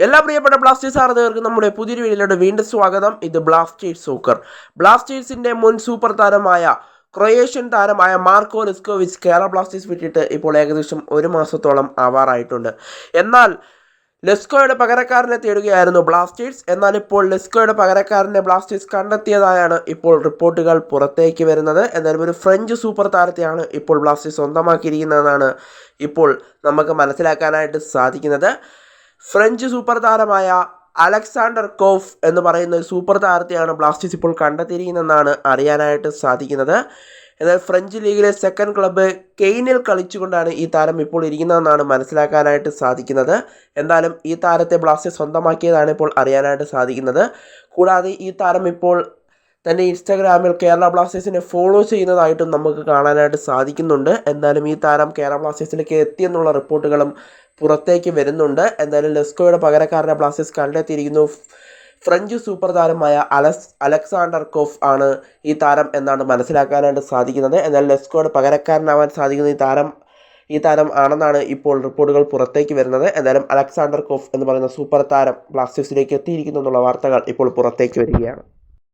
എല്ലാ പ്രിയപ്പെട്ട ബ്ലാസ്റ്റേഴ്സ് ആരാധകർക്കും നമ്മുടെ പുതിയൊരു വീഡിയോയിലോട്ട് വീണ്ടും സ്വാഗതം. ഇത് ബ്ലാസ്റ്റേഴ്സ് സൂക്കർ ബ്ലാസ്റ്റേഴ്സിന്റെ മുൻ സൂപ്പർ താരമായ ക്രൊയേഷ്യൻ താരമായ മാർക്കോ ലിസ്കോവിച്ച് കേരള ബ്ലാസ്റ്റേഴ്സ് വിട്ടിട്ട് ഇപ്പോൾ ഏകദേശം ഒരു മാസത്തോളം ആവാറായിട്ടുണ്ട്. എന്നാൽ ലെസ്കോയുടെ പകരക്കാരനെ തേടുകയായിരുന്നു ബ്ലാസ്റ്റേഴ്സ് എന്നാൽ ഇപ്പോൾ ലെസ്കോയുടെ പകരക്കാരനെ ബ്ലാസ്റ്റേഴ്സ് കണ്ടെത്തിയതായാണ് ഇപ്പോൾ റിപ്പോർട്ടുകൾ പുറത്തേക്ക് വരുന്നത്. എന്നാലും ഒരു ഫ്രഞ്ച് സൂപ്പർ താരത്തെയാണ് ഇപ്പോൾ ബ്ലാസ്റ്റേഴ്സ് സ്വന്തമാക്കിയിരിക്കുന്നതെന്നാണ് ഇപ്പോൾ നമുക്ക് മനസ്സിലാക്കാനായിട്ട് സാധിക്കുന്നത്. ഫ്രഞ്ച് സൂപ്പർ താരമായ അലക്സാണ്ടർ കോഫ് എന്ന് പറയുന്ന സൂപ്പർ താരത്തെയാണ് ബ്ലാസ്റ്റേഴ്സ് ഇപ്പോൾ കണ്ടെത്തിയിരിക്കുന്നതെന്നാണ് അറിയാനായിട്ട് സാധിക്കുന്നത്. എന്നാൽ ഫ്രഞ്ച് ലീഗിലെ സെക്കൻഡ് ക്ലബ്ബ് കെയിനിൽ കളിച്ചുകൊണ്ടാണ് ഈ താരം ഇപ്പോൾ ഇരിക്കുന്നതെന്നാണ് മനസ്സിലാക്കാനായിട്ട് സാധിക്കുന്നത്. എന്തായാലും ഈ താരത്തെ ബ്ലാസ്റ്റേഴ്സ് സ്വന്തമാക്കിയതാണ് ഇപ്പോൾ അറിയാനായിട്ട് സാധിക്കുന്നത്. കൂടാതെ ഈ താരം ഇപ്പോൾ തന്റെ ഇൻസ്റ്റാഗ്രാമിൽ കേരള ബ്ലാസ്റ്റേഴ്സിനെ ഫോളോ ചെയ്യുന്നതായിട്ടും നമുക്ക് കാണാനായിട്ട് സാധിക്കുന്നുണ്ട്. എന്തായാലും ഈ താരം കേരള ബ്ലാസ്റ്റേഴ്സിലേക്ക് എത്തിയെന്നുള്ള റിപ്പോർട്ടുകളും പുറത്തേക്ക് വരുന്നുണ്ട്. എന്തായാലും ലെസ്കോയുടെ പകരക്കാരനെ ബ്ലാസ്റ്റേഴ്സ് കണ്ടെത്തിയിരിക്കുന്നു. ഫ്രഞ്ച് സൂപ്പർ താരമായ അലസ് അലക്സാണ്ടർ കോഫ് ആണ് ഈ താരം എന്നാണ് മനസ്സിലാക്കാനായിട്ട് സാധിക്കുന്നത്. എന്നാൽ ലെസ്കോയുടെ പകരക്കാരനാവാൻ സാധിക്കുന്ന ഈ താരം ഈ താരം ആണെന്നാണ് ഇപ്പോൾ റിപ്പോർട്ടുകൾ പുറത്തേക്ക് വരുന്നത്. എന്തായാലും അലക്സാണ്ടർ കോഫ് എന്ന് പറയുന്ന സൂപ്പർ താരം ബ്ലാസ്റ്റേഴ്സിലേക്ക് എത്തിയിരിക്കുന്നു എന്നുള്ള വാർത്തകൾ ഇപ്പോൾ പുറത്തേക്ക് വരികയാണ്.